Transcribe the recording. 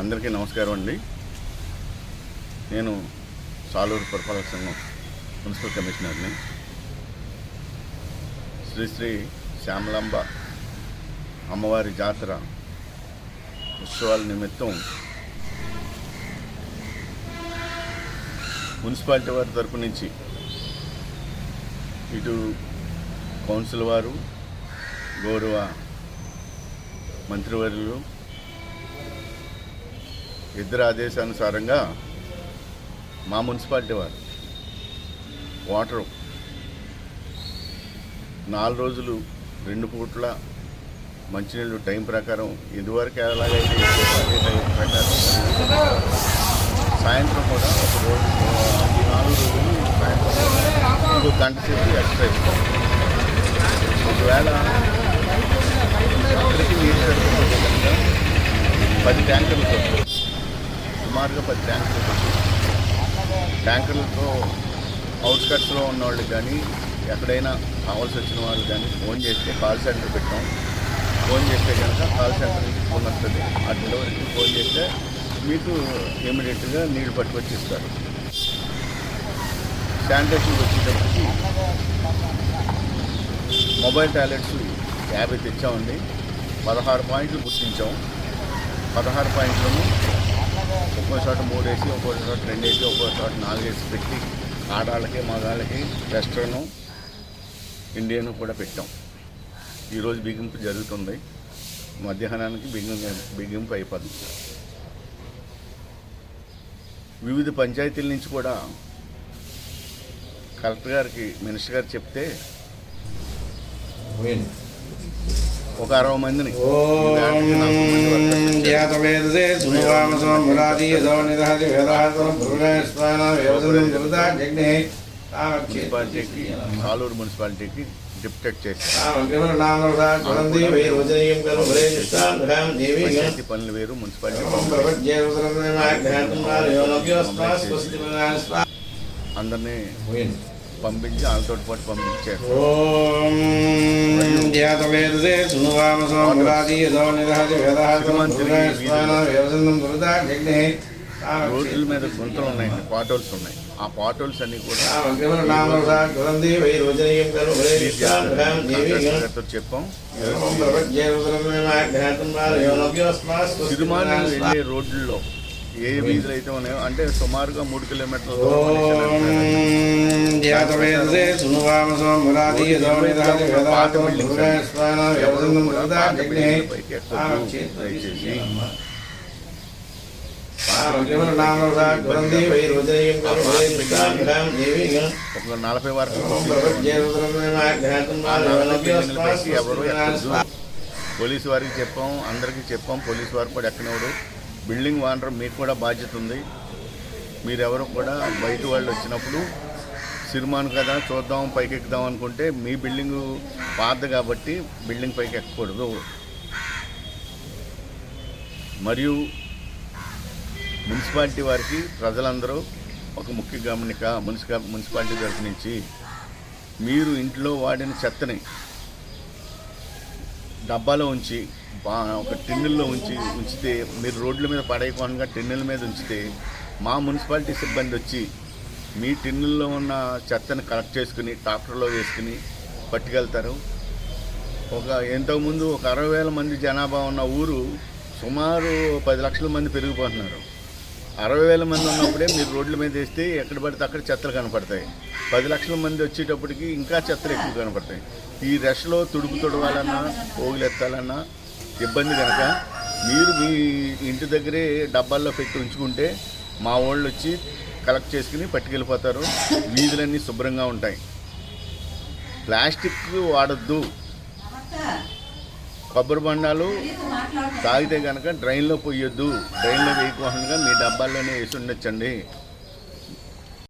అందరికీ నమస్కారం అండి. నేను సాలూరు పురపాలక సంఘం మున్సిపల్ కమిషనర్ని. శ్రీ శ్రీ శ్యామలాంబ అమ్మవారి జాతర ఉత్సవాల నిమిత్తం మున్సిపాలిటీ వారి తరపు నుంచి ఇటు కౌన్సిల్ వారు గౌరవ మంత్రివర్యులు ఇద్దరు ఆదేశానుసారంగా మా మున్సిపాలిటీ వారు వాటరు నాలుగు రోజులు రెండు పూట్ల మంచినీళ్ళు టైం ప్రకారం ఇదివరకు ఎలాగైతే అదే టైం ప్రకారం సాయంత్రం కూడా ఒక రోజు ఈ నాలుగు రోజులు సాయంత్రం ఒక గంట సేపు ఎక్స్ట్రా ఇస్తాం ఒకవేళ అందరికీ నీళ్ళు పది ట్యాంకర్లు సుమారుగా పది ట్యాంకర్లు ట్యాంకర్లతో అవుట్స్కట్స్లో ఉన్న వాళ్ళు కానీ ఎక్కడైనా కావాల్సి వచ్చిన వాళ్ళు కానీ ఫోన్ చేస్తే కాల్ సెంటర్ పెట్టాం. ఫోన్ చేస్తే కనుక కాల్ సెంటర్ నుంచి ఫోన్ వస్తుంది. ఆ డెలివరీకి ఫోన్ చేస్తే మీకు ఇమీడియట్గా నీళ్ళు పట్టుకొచ్చి ఇస్తారు శానిటేషన్కి వచ్చేటప్పటికి మొబైల్ టాయిలెట్స్ యాభై తెచ్చామండి. పదహారు పాయింట్లు గుర్తించాం. పదహారు పాయింట్లను ఒక్కో చోట మూడు వేసి ఒక్కో చోట రెండు వేసి ఒక్కో చోట నాలుగు వేసి పెట్టి ఆడాళ్ళకి మగాళ్ళకి వెస్ట్రన్ ఇండియన్ కూడా పెట్టాం. ఈరోజు బిగింపు జరుగుతుంది. మధ్యాహ్నానికి బిగింపు బిగింపు అయిపోతుంది వివిధ పంచాయతీల నుంచి కూడా కలెక్టర్ గారికి మినిస్టర్ గారు చెప్తే ఒక అరవై మందిని. జగ్నే మున్సిపాలిటీకి సాలూరు మున్సిపాలిటీకి డిప్టెక్ట్ పంచాయతీ పనులు వేరు మున్సిపాలిటీ అందరినీ పంపించి వాళ్ళతో పాటు పంపించారు. రోడ్ల మీద గుంతలు ఉన్నాయండి పాటోల్స్ ఉన్నాయి. ఆ పాటోల్స్ అన్ని కూడా చెప్పాం. వెళ్ళే రోడ్లలో ఏ వీధులు అయితే ఉన్నాయో అంటే సుమారుగా మూడు కిలోమీటర్ల నలభై వరకు పోలీసు వారికి చెప్పాం అందరికీ చెప్పాం పోలీసు వారు కూడా ఎక్కనివ్వరు బిల్డింగ్ వానర్ మీకు కూడా బాధ్యత ఉంది. మీరెవరు కూడా బయట వాళ్ళు వచ్చినప్పుడు సినిమాను కదా చూద్దాం పైకి ఎక్కుదాం అనుకుంటే మీ బిల్డింగ్ పాత కాబట్టి బిల్డింగ్ పైకి ఎక్కకూడదు మరియు మున్సిపాలిటీ వారికి ప్రజలందరూ ఒక ముఖ్య గమనిక మున్సిపా మున్సిపాలిటీ తరఫు నుంచి మీరు ఇంట్లో వాడిన చెత్తని డబ్బాలో ఉంచి ఒక టిన్నుల్లో ఉంచి ఉంచితే మీరు రోడ్ల మీద పడేయకుండా టిన్నుల మీద ఉంచితే మా మున్సిపాలిటీ సిబ్బంది వచ్చి మీ టిన్నుల్లో ఉన్న చెత్తను కలెక్ట్ చేసుకుని ట్రాక్టర్లో వేసుకుని పట్టుకెళ్తారు. ఒక ఎంతకుముందు ఒక అరవై వేల మంది జనాభా ఉన్న ఊరు సుమారు పది లక్షల మంది పెరిగిపోతున్నారు. అరవై వేల మంది ఉన్నప్పుడే మీరు రోడ్ల మీద వేస్తే ఎక్కడ పడితే అక్కడ చెత్తలు కనపడతాయి. పది లక్షల మంది వచ్చేటప్పటికి ఇంకా చెత్తలు ఎక్కువ కనపడతాయి. ఈ రష్లో తుడుపు తుడవాలన్నా పోగులెత్తాలన్నా ఇబ్బంది కనుక మీరు మీ ఇంటి దగ్గరే డబ్బాల్లో పెట్టి ఉంచుకుంటే మా వాళ్ళు వచ్చి కలెక్ట్ చేసుకుని పట్టుకెళ్ళిపోతారు. వీధులన్నీ శుభ్రంగా ఉంటాయి. ప్లాస్టిక్ వాడద్దు. కొబ్బరి బండాలు తాగితే కనుక డ్రైన్లో పోయొద్దు. డ్రైన్లో వేయకుండా మీ డబ్బాల్లోనే వేసి ఉండొచ్చండి.